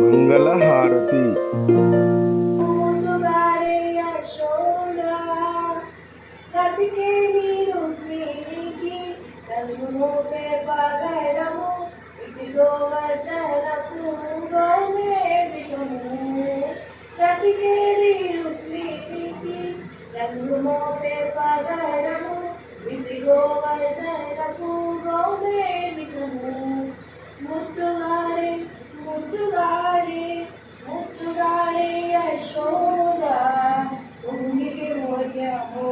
మంగళహారతి. ముందుగారే యశోద బ్రతికే నీరు వీరికి. కన్ను మోపే పగడము ఇదిగో వర్ధనపు గోమేదికము బ్రతికే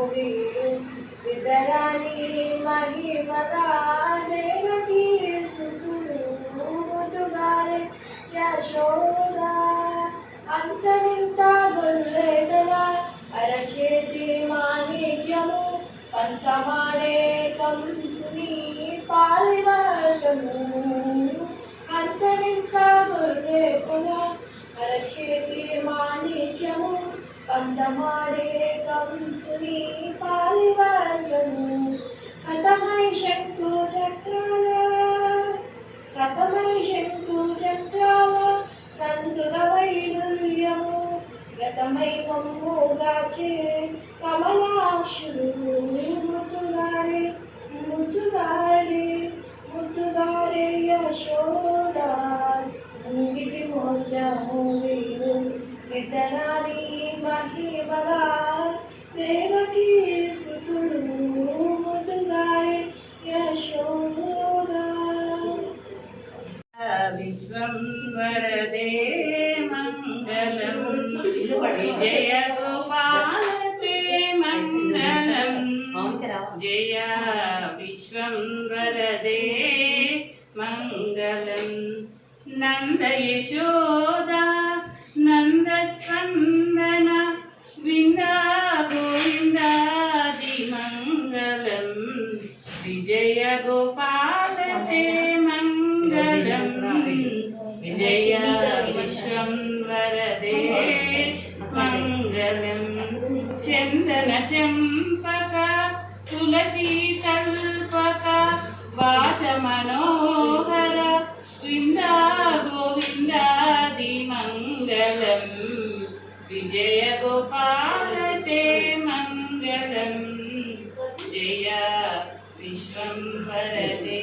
మోజమోగి ఇతరాని మహిమగా దేవకి సుతులు అంతరింత గొల్లేటరా అరచేతి మాణిక్యము పంతమాడే కంసుని పాలివర్షము అంతరింత గొర్రెకుల అరచేతి మాణిక్యము పంతమాడే కంసుని పాలివర్షము సతమై శంకు చక్రాల సతమై శంకు చక్రాల సంతుల వైడుల్యము గతమై మమ్ముగాచే కమలాక్షుడు మృతుగారే మృతుగారే ముద్దుగారే యశోద. ముంగిటి మోజము వీరు దేవకి సుతుడు ముద్దుగారే యశోద. విశ్వంవరదే మంగళం విజయ గోపాలతే మంగళం. జయ విశ్వంవరదే మంగళం. నంద యశోద నందస్కందన విందా చింతన చెంపక తులసి కల్పక వాచ మనోహర వింద గోవిందాది మంగళం విజయ గోపాల తే మంగళం జయ విశ్వం పరదే.